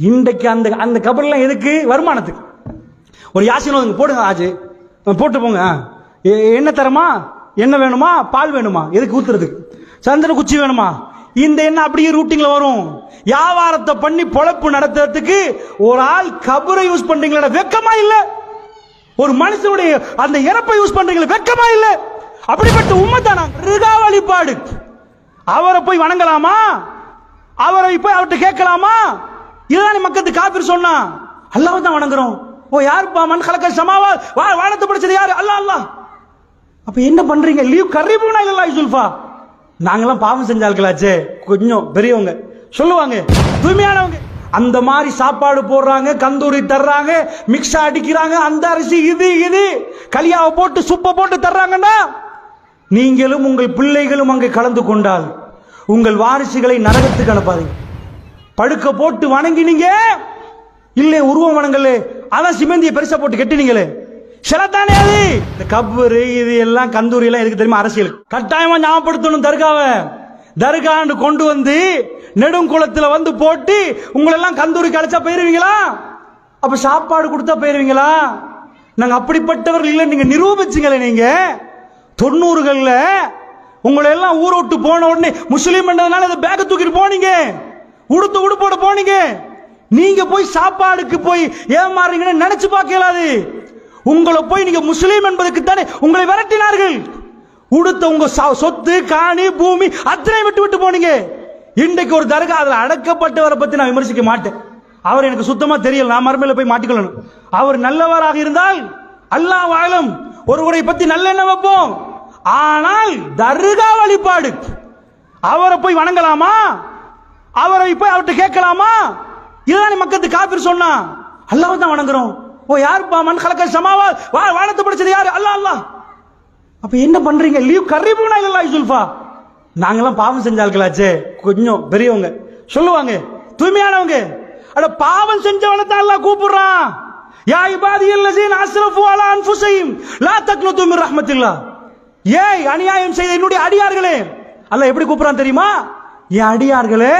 இன்றைக்கு அந்த அந்த கபர்லாம் எதுக்கு? வருமானத்துக்கு. ஒரு யாசின் போடுங்க ஆஜு. போட்டு போங்க. என்ன தரமா? என்ன வேணுமா? பால் வேணுமா? எதுக்கு ஊத்துறதுக்கு? சந்திர குச்சி வேணுமா? இந்த எண்ணம் அப்படியே ரூட்டிங்ல வரும். வியாபாரத்தை பண்ணி பொழப்பு நடத்துறதுக்கு ஒரு ஆள் கபரை யூஸ் பண்றீங்களா வெக்கமா இல்ல. ஒரு மனுஷனுடைய அந்த இறப்பை யூஸ் பண்றீங்களா வெக்கமா இல்ல. அப்படிப்பட்ட உண்மைத்தானா ரிகா வழிபாடு அவரை போய் வணங்கலாமா? அவரை போய் அவர்கிட்ட கேட்கலாமா? இதுதான் மக்கத்து காபிர் சொன்னா அல்லாஹ் தான் வணங்குறோம். ஓ யாருப்பா மண் கலக்க சமாவா? வா வானத்தை படிச்சது யாரு? அல்லாஹ் அல்லாஹ். அப்ப என்ன பண்றீங்க? லீவ் கரீபுனா இல்ல சுல்ஃபா நாங்கெல்லாம் பாவம் செஞ்சார்களாச்சே கொஞ்சம் பெரியவங்க. சொல்லுவாங்க. தூய்மையானவங்க. அந்த மாதிரி சாப்பாடு போடுறாங்க கந்தூரி தர்றாங்க மிக்ஸா அடிக்கிறாங்க அந்த அரிசி இது இது. களியாவை போட்டு சுப்பை போட்டு தர்றாங்கன்னா நீங்களும் உங்கள் பிள்ளைகளும் அங்கே கலந்து கொண்டால் உங்கள் வாரிசுகளை நரகத்துக்கு அனுப்பாதீங்க. படுக்க போட்டு வணங்கினீங்க? இல்லை உருவம் வணங்கல. அதான் சிமெந்தியை பெருசா போட்டு கெட்டினீங்களே. சிலத்தானே அது? இந்த கப்பரு இது எல்லாம் கந்தூரி எல்லாம் எதுக்கு தெரியுமா அரசியல்? கட்டாயமா ஞாபகப்படுத்தணும் தர்காவை. தர்கான்னு கொண்டு வந்து நெடுங்குளத்துல வந்து போட்டு உங்களை எல்லாம் கந்தூரி கழிச்சா போயிருவீங்களா? அப்ப சாப்பாடு கொடுத்தா போயிருவீங்களா? நாங்க அப்படிப்பட்டவர்கள் இல்லை நீங்க நிரூபிச்சுங்களே நீங்க. தொண்ணூறுகள்ல உங்களை எல்லாம் ஊரை விட்டு போன உடனே முஸ்லீம் என்றதுனால இந்த பேக்கை தூக்கிட்டு போனீங்க. உடுத்து உடுப்போட போனீங்க. நீங்க போய் சாப்பாடுக்கு போய் ஏமாறுறீங்கன்னு நினைச்சு பார்க்க இயலாது. உங்களை போய் நீங்க முஸ்லீம் என்பதற்கு தானே உங்களை விரட்டினார்கள். உடுத்த உங்க சொத்து காணி பூமி அத்தனை விட்டு விட்டு போனீங்க. இன்றைக்கு ஒரு தர்கா அதில் அடக்கப்பட்டவரை பத்தி நான் விமர்சிக்க மாட்டேன். அவர் எனக்கு சுத்தமா தெரியல நான் மறுமையில போய் மாட்டிக்கொள்ளணும். அவர் நல்லவராக இருந்தால் அல்லாஹ் வாழும் ஒருவரை பத்தி நல்லெண்ணம் வைப்போம். ஆனால் தர்கா வழிபாடு. அவரை போய் வணங்கலாமா? அவரை போய் அவர்கிட்ட கேட்கலாமா? இதுதான் மக்கத்து காபிர் சொன்னா அல்லாஹ் தான் வணங்குறோம். ஓ யார் மண் கலக்க சமாவா வா வானத்தை படிச்சது யாரு? அல்லா அல்லா அப்ப என்ன பண்றீங்க? லீவ் கரீபுனா இல்ல சுல்ஃபா நாங்களாம் பாவம் செஞ்சாளுக்கலாச்சே கொஞ்சம் பெரியவங்க. சொல்லுவாங்க. தூய்மையானவங்க. அட பாவம் செஞ்சவனை தான் எல்லாம் கூப்பிடுறான். யா இபாதி இல்லசீன் அஸ்ரஃபு அலா அன்ஃபுஸிஹிம் லா தக்னது மின் ரஹ்மத்தில்லா. ஏய் அநியாயம் செய்த என்னுடைய அடியார்களே. அல்லாஹ் எப்படி கூப்பிடுறான் தெரியுமா? என் அடியார்களே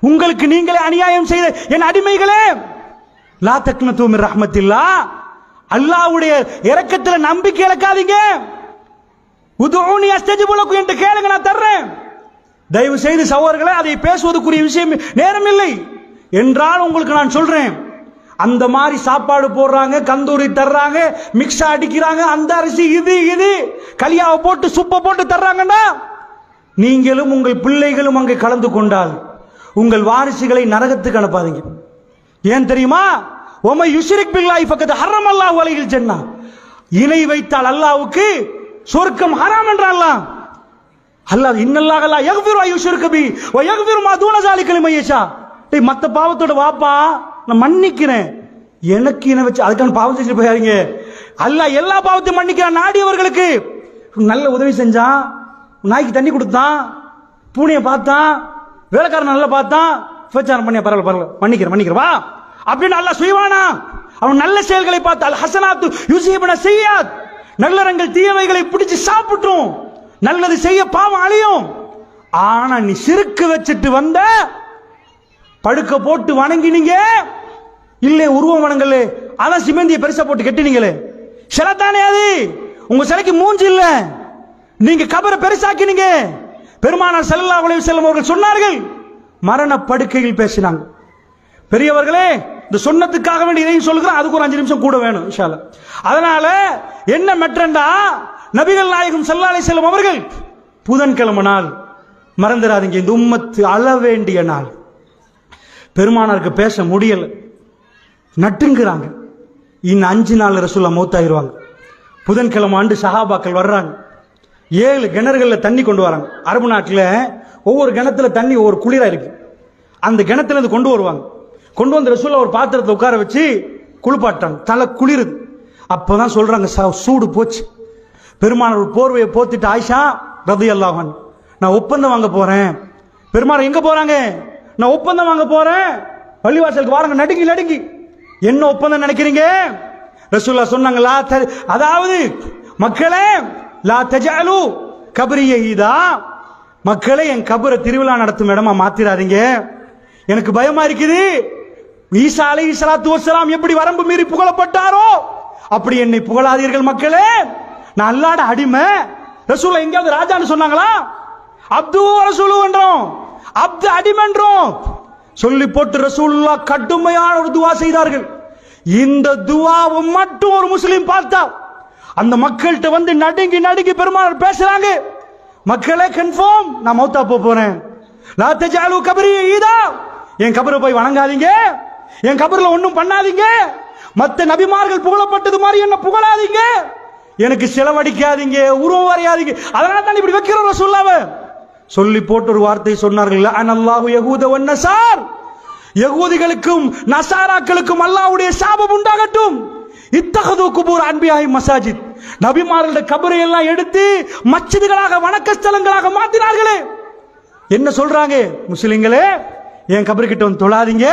உங்களுக்கு நீங்களே அநியாயம் செய்த என் அடிமைகளே லா தக்னத்துவம் ரஹமத்தில்லா அல்லாவுடைய அல்லாஹ்வுடைய நம்பிக்கை இழக்காதீங்க. உதவுனி அஸ்தஜிபு புலக்கு என்று கேளுங்க நான் தர்றேன். தயவு செய்து சகோதரர்களே அதை பேசுவதற்குரிய விஷயம் நேரம் இல்லை. என்றால் உங்களுக்கு நான் சொல்றேன். அந்த மாதிரி சாப்பாடு போடுறாங்க கந்தூரி தர்றாங்க மிக்ஸா அடிக்கிறாங்க அந்த அரிசி இது இது. களியாவை போட்டு சுப்பை போட்டு தர்றாங்கன்னா நீங்களும் உங்கள் பிள்ளைகளும் அங்கே கலந்து கொண்டால் உங்கள் வாரிசுகளை நரகத்துக்கு அனுப்பாதீங்க. ஏன் தெரியுமா? ஒமை யுஷ்ரிக் பில்லாய் பக்கத்து ஹரம் அல்லாஹ் அலைஹில் சென்னா இணை வைத்தால் அல்லாவுக்கு சொர்க்கம் ஹராம் என்றாலாம் அல்லாஹ் இன்னல்லாஹ் லா யக்ஃபிரு ஐ பி வ யக்ஃபிரு மா தூன ஜாலிகல் லிமன் டேய் மத்த பாவத்தோட வாப்பா நான் மன்னிக்கிறேன். எனக்கு இன வச்சு அதுக்கான பாவம் செஞ்சுட்டு போயாருங்க அல்லாஹ் எல்லா பாவத்தையும் மன்னிக்கிறான் நாடியவர்களுக்கு. நல்ல உதவி செஞ்சான். நாய்க்கு தண்ணி கொடுத்தான் பூனையை பார்த்தான் வேலைக்காரன் நல்லா பார்த்தான் விபச்சாரம் பண்ணியா பரவாயில்ல பரவாயில்ல மன்னிக்கிறேன் மன்னிக்கிறேன் வா. அப்படின்னு நல்லா செய்வானா அவன் நல்ல செயல்களை பார்த்து அல் ஹசனாத்து யுசீபன செய்யாத். நல்லறங்கள் தீயவைகளை பிடிச்சு சாப்பிட்ரும். நல்லது செய்ய பாவம் அழியும். ஆனா நீ சிறுக்கு வச்சுட்டு வந்த படுக்க போட்டு வணங்கினீங்க. இல்லை உருவம் வணங்கல. அதான் சிமெந்திய பெருசா போட்டு கெட்டினீங்களே. சிலை தானே அது? உங்க சிலைக்கு மூஞ்சி இல்லை. நீங்க கபரை பெருசாக்கினீங்க. பெருமானார் செல்லல்லா உலக செல்லும் அவர்கள் சொன்னார்கள். மரண படுக்கையில் பேசினாங்க. பெரியவர்களே இந்த சொன்னத்துக்காக வேண்டி இதையும் சொல்லுகிறேன். அதுக்கு ஒரு அஞ்சு நிமிஷம் கூட வேணும் விஷால அதனால என்ன மெட்ரண்டா? நபிகள் நாயகம் செல்லாலை செல்லும் அவர்கள் புதன்கிழமை நாள் மறந்துடாதீங்க. இந்த உம்மத்து அள வேண்டிய நாள். பெருமானாருக்கு பேச முடியல. நட்டுங்கிறாங்க. இன்னும் அஞ்சு நாள் ரசூல்லா மௌத்தாயிருவாங்க. புதன்கிழமை ஆண்டு சஹாபாக்கள் வர்றாங்க. ஏழு கிணறுகளில் தண்ணி கொண்டு வராங்க. அரபு நாட்டில் ஒவ்வொரு கிணத்துல தண்ணி ஒவ்வொரு குளிராக இருக்கு. அந்த கிணத்துல இருந்து கொண்டு வருவாங்க. கொண்டு வந்து ரசூல்லா ஒரு பாத்திரத்தை உட்கார வச்சு குளிப்பாட்டாங்க தலை குளிருது. அப்பதான் சொல்றாங்க "ச- சூடு போச்சு. பெருமானார் ஒரு போர்வையை போத்திட்டு ஆயிஷா ரதி அல்லாஹன் நான் ஒப்பந்தம் வாங்க போறேன். பெருமாள் எங்க போறாங்க? நான் ஒப்பந்தம் வாங்க போறேன். பள்ளிவாசலுக்கு வாரங்க நடுங்கி நடுங்கி. என்ன ஒப்பந்தம் நினைக்கிறீங்க? ரசூல்லா சொன்னாங்களா அதாவது மக்களே லா தஜாலு கபரிய இதா மக்களே என் கபரை திருவிழா நடத்தும் இடமா மாத்திராதீங்க. எனக்கு பயமா இருக்குது. ஈசா அலை சலாத்து வசலாம் எப்படி வரம்பு மீறி புகழப்பட்டாரோ அப்படி என்னை புகழாதீர்கள் மக்களே. நான் அல்லாட அடிமை. ரசூல எங்கேயாவது ராஜான்னு சொன்னாங்களா? அப்து ரசூலு என்றோம். அப்து அடிமன்றோம் சொல்லி போட்டு ரசூல்லா கடுமையான ஒரு துவா செய்தார்கள். இந்த துவாவை மட்டும் ஒரு முஸ்லீம் பார்த்தா அந்த மக்கள்கிட்ட வந்து நடுங்கி நடுங்கி பெருமாள் பேசுறாங்க. மக்களே கன்ஃபார்ம் நான் மௌத்தா போக போறேன். லா ஜாலு கபரி ஈதா. என் கபரை போய் வணங்காதீங்க. என் கபரில் ஒன்றும் பண்ணாதீங்க. மற்ற நபிமார்கள் புகழப்பட்டது மாதிரி என்ன புகழாதீங்க. எனக்கு செலவடிக்காதீங்க உருவம் வரையாதீங்க. அதனால தான் இப்படி வைக்கிறோம் சொல்லாவ சொல்லி போட்டு ஒரு வார்த்தை சொன்னார்கள். அனல்லாஹு யகூத வன்னசார் யகூதிகளுக்கும் நசாராக்களுக்கும் அல்லாஹ்வுடைய சாபம் உண்டாகட்டும். இத்தகது குபூர் அன்பியாய் மசாஜித். நபிமார்களுடைய கபரை எல்லாம் எடுத்து மச்சிதுகளாக வணக்க ஸ்தலங்களாக மாத்தினார்களே. என்ன சொல்றாங்க? முஸ்லிம்களே என் கபரு கிட்ட வந்து தொழாதீங்க.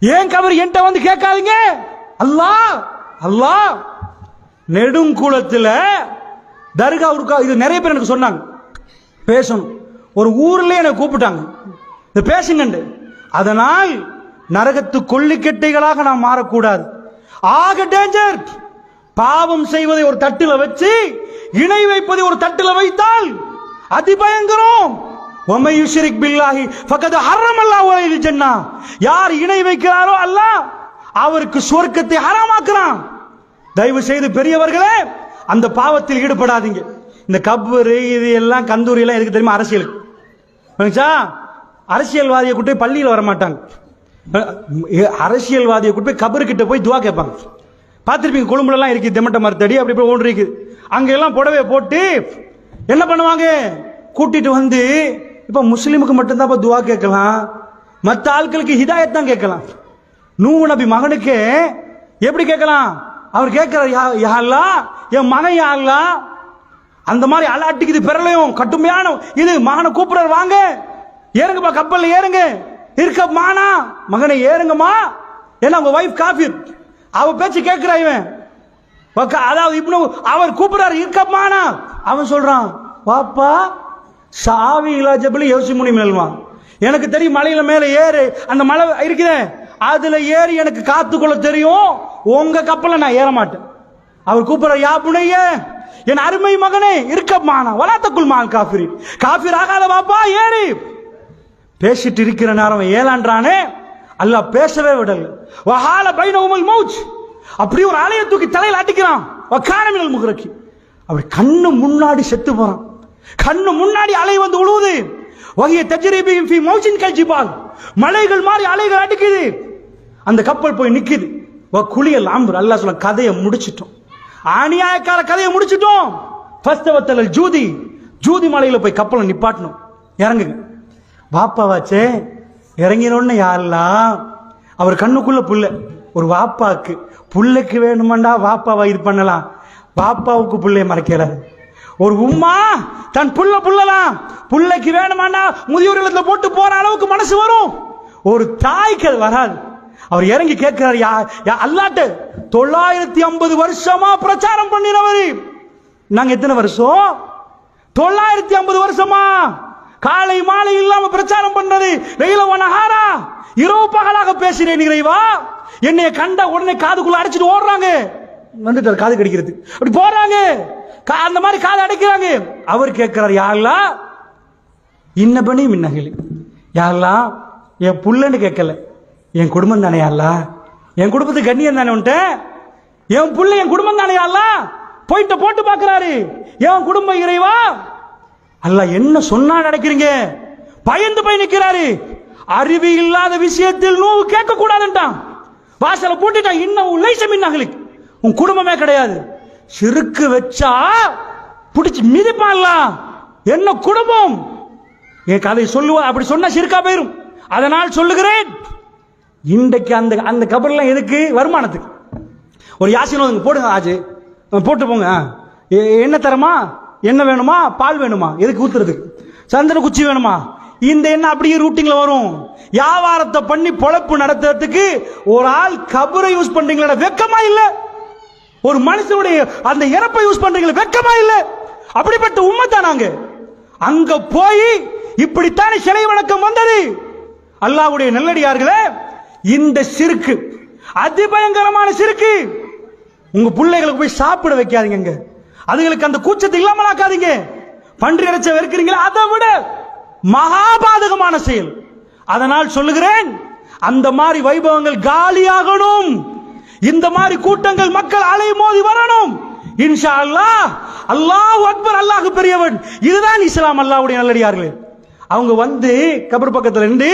ஏன் கபர் என்கிட்ட வந்து கேட்காதீங்க. அல்லாஹ் அல்லா. நெடுங்குளத்தில் தர்கா உருக்கா இது நிறைய பேர் எனக்கு சொன்னாங்க. பேசணும். ஒரு ஊர்ல என்னை கூப்பிட்டாங்க. இது பேசுங்கண்டு. அதனால் நரகத்து கொள்ளிக்கட்டைகளாக நாம் மாறக்கூடாது. ஆக டேஞ்சர் பாவம் செய்வதை ஒரு தட்டில வச்சு இணை வைப்பதை ஒரு தட்டில வைத்தால் அதிபயங்கரம். ஒமை யுஷரிக் பில்லாஹி ஃபகத் ஹர்ரம் அல்லாஹ் அலைஹி ஜன்னா. யார் இணை வைக்கிறாரோ அல்லாஹ் அவருக்கு சுவர்க்கத்தை ஹராமாக்குறான். தயவு செய்து பெரியவர்களே அந்த பாவத்தில் ஈடுபடாதீங்க. இந்த கப்பரு இது எல்லாம் கந்தூரி எல்லாம் எதுக்கு தெரியுமா? அரசியலுக்கு. அரசியல்வாதியை கூட்டு போய் பள்ளியில் வர மாட்டாங்க அரசியல்வாதியை கூட்டு போய் கபரு கிட்ட போய் துவா கேட்பாங்க. பார்த்துருப்பீங்க கொழும்புலலாம் இருக்குது தெமட்ட மரத்தடி அப்படி போய் ஒன்று இருக்குது. அங்கெல்லாம் புடவை போட்டு என்ன பண்ணுவாங்க? கூட்டிட்டு வந்து இப்போ முஸ்லீமுக்கு மட்டும்தான் இப்போ துவா கேட்கலாம். மற்ற ஆட்களுக்கு ஹிதாயத் தான் கேட்கலாம். நூ நபி மகனுக்கு எப்படி கேட்கலாம்? அவர் கேட்கிறார் யா யா என் மகன் யா அந்த மாதிரி அலாட்டிக்குது பிறலையும் கட்டுமையான இது மகனை கூப்பிடுறாரு வாங்க ஏறுங்கப்பா கப்பலில் ஏறுங்க இருக்க மானா மகனை ஏறுங்கம்மா. ஏன்னா உங்க ஒய்ஃப் காஃபி அவ பேச்சு கேட்கிறா இவன். அதாவது இப்னு அவர் கூப்பிடுறாரு இருக்கமானா அவன் சொல்றான் வாப்பா சாவி இலாஜபிள் யோசி முனி மேல்மா எனக்கு தெரியும் மலையில மேல ஏறு அந்த மலை இருக்குதே. அதுல ஏறி எனக்கு காத்துக்குள்ள தெரியும். உங்க கப்பல நான் ஏற மாட்டேன். அவர் கூப்பிடுற யா புனைய என் அருமை மகனே இருக்கமானா வளாத்தக்குள் மான் காஃபிரி. காஃபிர் ஆகாத பாப்பா ஏறி. பேசிட்டு இருக்கிற நேரம் ஏலான்றானே அல்லாஹ் பேசவே விடல. வஹால பைனவுமல் மௌஜ் அப்படி ஒரு அலையை தூக்கி தலையில அடிக்கிறான் வக்கானமினல் முகரக்கி அப்படி கண்ணு முன்னாடி செத்து போறான். கண்ணு முன்னாடி அலை வந்து உழுவுது. வகைய தஜ்ரீபியும் ஃபி மௌஜின் கல்ஜிபால் மலைகள் மாதிரி அலைகள் அடிக்குது. அந்த கப்பல் போய் நிக்குது. வ குளியல் ஆம்பர் அல்லாஹ் சொல்ல கதையை முடிச்சிட்டோம். ஆணியாயக்கார கதையை முடிச்சிட்டோம். ஃபஸ்தவத்தல் ஜூதி. ஜூதி மலையில போய் கப்பலை நிப்பாட்டணும். இறங்குங்க. பாப்பாவாச்சே இறங்கினோன்னு யாரெல்லாம்? அவர் கண்ணுக்குள்ள புள்ள ஒரு வாப்பாக்கு. புள்ளைக்கு வேணுமாண்டா வாப்பாவை இது பண்ணலாம். வாப்பாவுக்கு புள்ளைய மறைக்கல. ஒரு உம்மா தன் புள்ள புள்ளலாம். புள்ளைக்கு வேணுமாண்டா முதியோர் இல்லத்தில் போட்டு போற அளவுக்கு மனசு வரும். ஒரு தாய்க்கு அது வராது. அவர் இறங்கி கேட்கிறார் யா யா அல்லாட்டு தொள்ளாயிரத்தி ஐம்பது வருஷமா பிரச்சாரம் பண்ணினவர். நாங்க எத்தனை வருஷம்? தொள்ளாயிரத்தி ஐம்பது வருஷமா? காலை மாலை இல்லாம பிரச்சாரம் பண்றது. வெயில ஒனஹாரா இரவு பகலாக பேசினேன் இறைவா. என்னைய கண்ட உடனே காதுக்குள்ள அடைச்சிட்டு ஓடுறாங்க. வந்துட்டார் காது கடிக்கிறது அப்படி போறாங்க. கா- அந்த மாதிரி காது அடைக்கிறாங்க. அவர் கேட்கிறார் யாரெல்லாம் இன்னபடி மின்னகலி யாரெல்லாம் என் புள்ளன்னு கேட்கல. என் குடும்பம் தானே யாரா என் குடும்பத்துக்கு கண்ணியம் தானே உன்ட்ட? என் புள்ள என் குடும்பம் தானே யாரா போயிட்டு போட்டு பாக்குறாரு என் குடும்பம் இறைவா. அல்ல என்ன சொன்னா நடக்கிறீங்க? பயந்து போய் நிற்கிறாரு அறிவு இல்லாத விஷயத்தில் நோவு கேட்க கூடாதுன்ட்டான் வாசலை போட்டுட்டான். இன்னும் லைசம் இன்னங்களுக்கு உன் குடும்பமே கிடையாது. சிறுக்கு வச்சா பிடிச்சி மிதிப்பான்ல என்ன குடும்பம்? என் கதை சொல்லுவா அப்படி சொன்னா சிறுக்கா போயிரும். அதனால் சொல்லுகிறேன். இன்றைக்கு அந்த அந்த கபர்லாம் எதுக்கு? வருமானத்துக்கு. ஒரு யாசினோ போடுங்க ஆஜு. போட்டு போங்க என்ன தரமா? என்ன வேணுமா? பால் வேணுமா? எதுக்கு ஊத்துறதுக்கு சந்தன குச்சி வேணுமா? இந்த என்ன அப்படியே ரூட்டிங்ல வரும். வியாபாரத்தை பண்ணி பொழப்பு நடத்துறதுக்கு ஒரு ஆள் கபரை யூஸ் பண்றீங்களா வெக்கமா இல்ல? ஒரு மனுஷனுடைய அந்த இறப்பை யூஸ் பண்றீங்களா வெக்கமா இல்ல? அப்படிப்பட்ட உண்மை தான் நாங்க. அங்க போய் இப்படித்தானே சிலை வணக்கம் வந்தது? அல்லாவுடைய நல்லடியார்களே இந்த சிறுக்கு அதிபயங்கரமான சிறுக்கு உங்க பிள்ளைகளுக்கு போய் சாப்பிட வைக்காதீங்க அதுங்களுக்கு அந்த கூச்சத்தை இல்லாமலாக்காதீங்க பன்றி இறைச்ச வெறுக்கிறீங்களா அதை விட மகாபாதகமான செயல். அதனால் சொல்லுகிறேன் அந்த மாதிரி வைபவங்கள் காலியாகணும். இந்த மாதிரி கூட்டங்கள் மக்கள் அலை மோதி வரணும். இன்ஷா அல்லாஹ் அல்லாஹ் அக்பர் அல்லாஹ் பெரியவன். இதுதான் இஸ்லாம் அல்லாஹ்வுடைய நல்லடியார்களே. அவங்க வந்து கபர் பக்கத்துல இருந்து